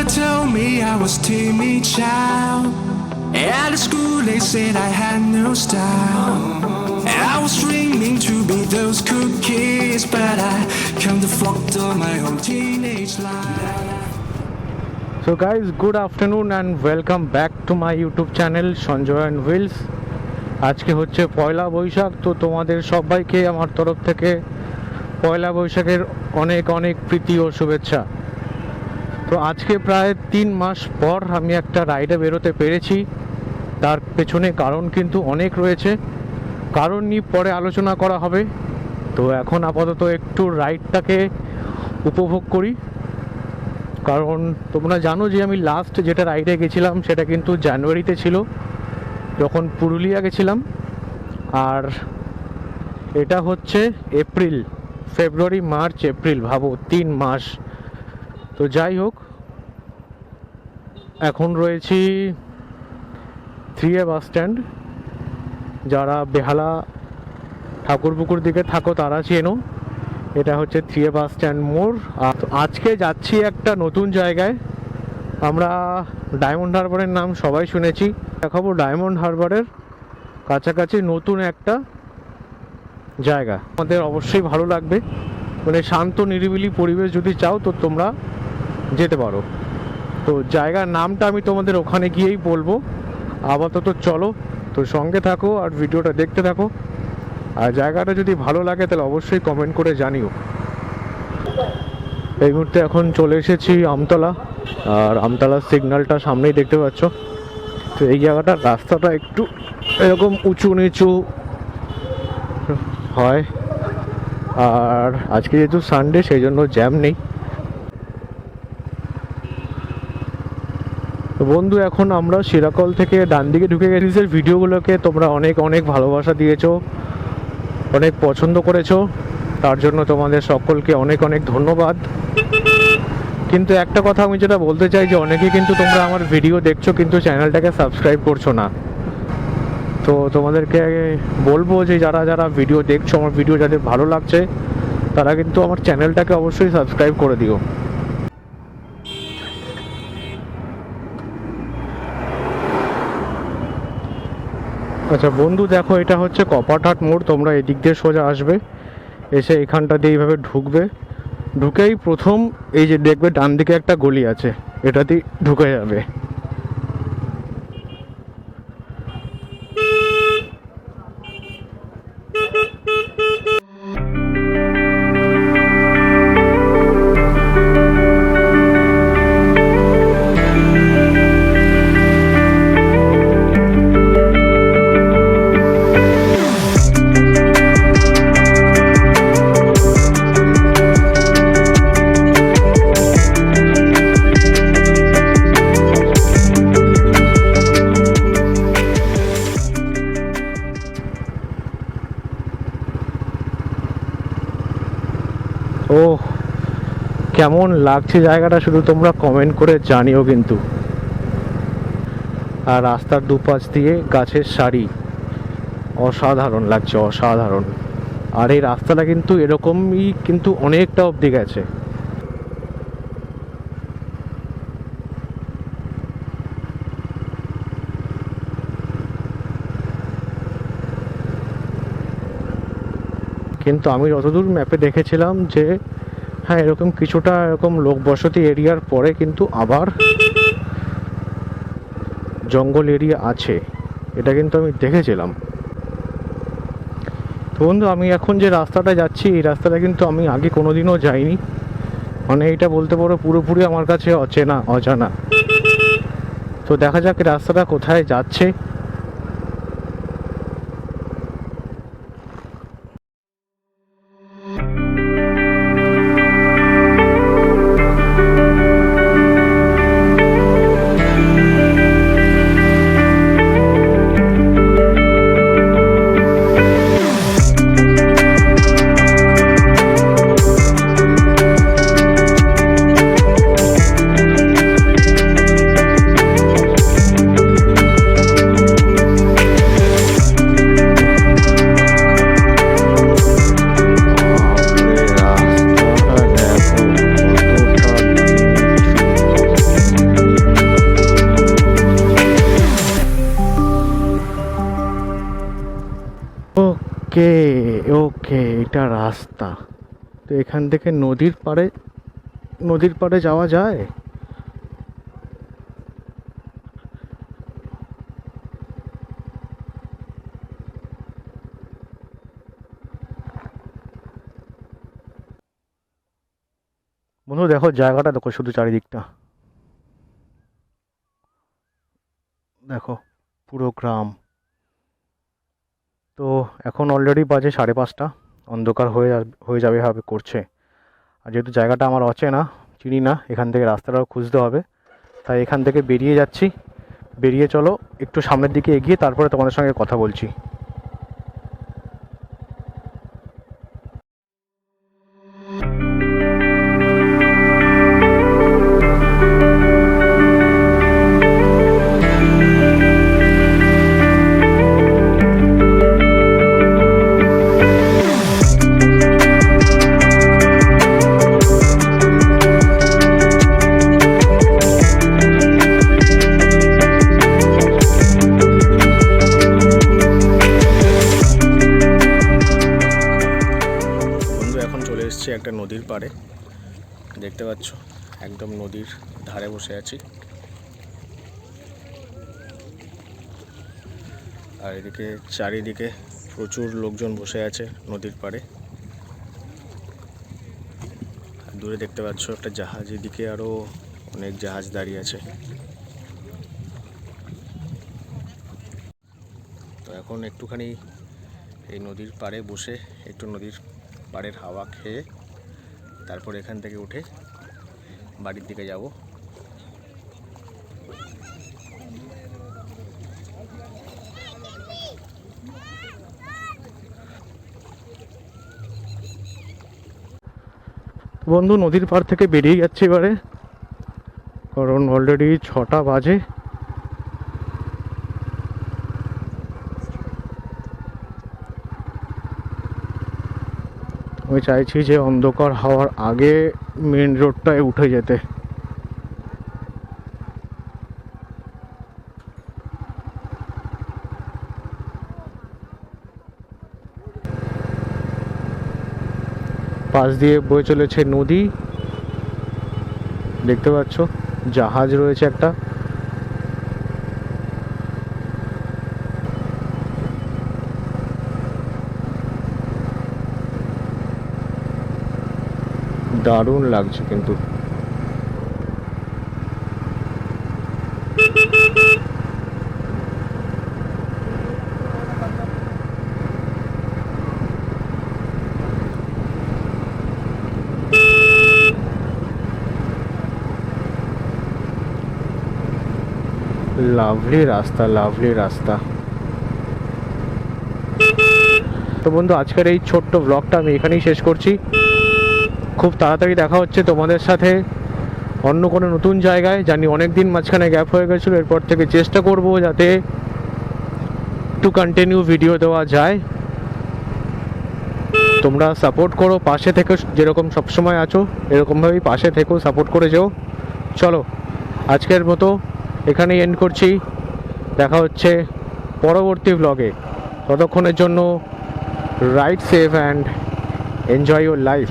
My father told me I was timid child. At school they said I had no style. I was dreaming to be those cool kids, but I come to fucked up my whole teenage life. So guys, good afternoon and welcome back to my YouTube channel Sanjay and Wills আজকে হচ্ছে পয়লা বৈশাখ তো তোমাদের সবাইকে আমার তরফ থেকে পয়লা বৈশাখের অনেক অনেক প্রীতি ও শুভেচ্ছা তো আজকে প্রায় তিন মাস পর আমি একটা রাইডে বেরোতে পেরেছি। তার পেছনে কারণ কিন্তু অনেক রয়েছে। কারণ নিয়ে পরে আলোচনা করা হবে। তো এখন আপাতত একটু রাইডটাকে উপভোগ করি। কারণ তোমরা জানো যে আমি লাস্ট যেটা রাইডে গেছিলাম সেটা কিন্তু জানুয়ারিতে ছিল। যখন পুরুলিয়া গেছিলাম। আর এটা হচ্ছে এপ্রিল, ফেব্রুয়ারি, মার্চ, এপ্রিল ভাবো, তিন মাস। তো যাই হোক, এখন রয়েছি থ্রি এ বাস স্ট্যান্ড। যারা বেহালা ঠাকুরপুকুর দিকে থাকো তারা চেনো, এটা হচ্ছে থ্রি এ বাস স্ট্যান্ড মোড়। আর আজকে যাচ্ছি একটা নতুন জায়গায়। আমরা ডায়মন্ড হারবারের নাম সবাই শুনেছি। দেখাবো ডায়মন্ড হারবারের কাছাকাছি নতুন একটা জায়গা। আমাদের অবশ্যই ভালো লাগবে। মানে শান্ত, নিরিবিলি পরিবেশ যদি চাও তো তোমরা যেতে পারো। তো জায়গার নামটা আমি তোমাদের ওখানে গিয়েই বলব। আপাতত চলো, তো সঙ্গে থাকো আর ভিডিওটা দেখতে থাকো। আর জায়গাটা যদি ভালো লাগে তাহলে অবশ্যই কমেন্ট করে জানিও। এই মুহূর্তে এখন চলে এসেছি আমতলা। আর আমতলার সিগন্যালটা সামনেই দেখতে পাচ্ছ। তো এই জায়গাটার রাস্তাটা একটু এরকম উঁচু নিচু হয়। আর আজকে যেহেতু সানডে সেই জন্য জ্যাম নেই। তো বন্ধু, এখন আমরা সিরাকল থেকে ডান দিকে ঢুকে গেছি। ভিডিওগুলোকে তোমরা অনেক অনেক ভালোবাসা দিয়েছ, অনেক পছন্দ করেছ। তার জন্য তোমাদের সকলকে অনেক অনেক ধন্যবাদ। কিন্তু একটা কথা আমি যেটা বলতে চাই, যে অনেকে কিন্তু তোমরা আমার ভিডিও দেখছ, কিন্তু চ্যানেলটাকে সাবস্ক্রাইব করছ না। তো তোমাদেরকে বলব যে যারা যারা ভিডিও দেখছ, আমার ভিডিও যাদের ভালো লাগছে, তারা কিন্তু আমার চ্যানেলটাকে অবশ্যই সাবস্ক্রাইব করে দিও। আচ্ছা বন্ধু, দেখো, এটা হচ্ছে কপাটহাট মোড়, তোমরা এদিক দিয়ে সোজা আসবে। এসে এখানটা দিয়ে এইভাবে ঢুকবে। ঢুকেই প্রথম এই যে দেখবে ডান দিকে একটা গলি আছে, এটাতেই ঢুকে যাবে। কেমন লাগছে জায়গাটা শুধু তোমরা কমেন্ট করে জানিও কিন্তু। আর রাস্তার দুপাশ দিয়ে গাছের সারি। অসাধারণ লাগছে, অসাধারণ। আর এই রাস্তাটা কিন্তু এরকমই কিন্তু অনেকটা অবধি গেছে। কিন্তু আমি যতদূর ম্যাপে দেখেছিলাম যে হ্যাঁ এরকম কিছুটা এরকম লোক বসতি এরিয়ার পরে কিন্তু আবার জঙ্গল এরিয়া আছে। এটা কিন্তু আমি দেখেছিলাম। তো বন্ধু, আমি এখন যে রাস্তাটা যাচ্ছি, এই রাস্তাটা কিন্তু আমি আগে কোনোদিনও যাইনি। মানে এটা বলতে পারো পুরোপুরি আমার কাছে অচেনা, অজানা। তো দেখা যাক রাস্তাটা কোথায় যাচ্ছে। ওকে ওকে, এটা রাস্তা। তো এখান থেকে নদীর পাড়ে নদীর পাড়ে যাওয়া যায়? বন্ধু, দেখো জায়গাটা, দেখো শুধু চারিদিকটা। দেখো, পুরো গ্রাম। তো এখন অলরেডি বাজে সাড়ে পাঁচটা। অন্ধকার হয়ে হয়ে যাবে হবে করছে। আর যেহেতু জায়গাটা আমার অচেনা, চিনি না, এখান থেকে রাস্তাটাও খুঁজতে হবে। তাই এখান থেকে বেরিয়ে যাচ্ছি। বেরিয়ে চলো, একটু সামনের দিকে এগিয়ে, তারপরে তোমাদের সঙ্গে কথা বলছি। এসেছি একটা নদীর পাড়ে। দেখতে পাচ্ছ, একদম নদীর ধারে বসে আছি। আর এদিকে চারিদিকে প্রচুর লোকজন বসে আছে নদীর পাড়ে। দূরে দেখতে পাচ্ছ, একটা জাহাজ এদিকে আরও অনেক জাহাজ দাঁড়িয়ে আছে। তো এখন একটুখানি এই নদীর পাড়ে বসে, একটু নদীর পাড়ের হাওয়া খেয়ে তারপর এখান থেকে উঠে বাড়ির দিকে যাব। বন্ধু, নদীর পাড় থেকে বেরিয়ে যাচ্ছে এবারে। কারণ অলরেডি ছটা বাজে। আমি চাইছি যে অন্ধকার হওয়ার আগে মেন রোডটায় উঠে যেতে। পাশ দিয়ে বয়ে চলেছে নদী। দেখতে পাচ্ছ, জাহাজ রয়েছে একটা। দারুণ লাগছে কিন্তু। লাভলি রাস্তা লাভলি রাস্তা। তো বন্ধু, আজকের এই ছোট্ট ব্লগটা আমি এখানেই শেষ করছি। খুব তাড়াতাড়ি দেখা হচ্ছে তোমাদের সাথে। অন্য কোনো নতুন জায়গায়, জানি অনেক দিন মাঝখানে গ্যাপ হয়ে গেছিল, এরপর থেকে চেষ্টা করব যাতে একটু কন্টিনিউ ভিডিও দেওয়া যায়। তোমরা সাপোর্ট করো, পাশে থেকে যেরকম সবসময় আছো, এরকমভাবেই পাশে থেকেও সাপোর্ট করে যেও। চলো, আজকের মতো এখানেই এন্ড করছি। দেখা হচ্ছে পরবর্তী ব্লগে ততক্ষণের জন্য right safe and enjoy your life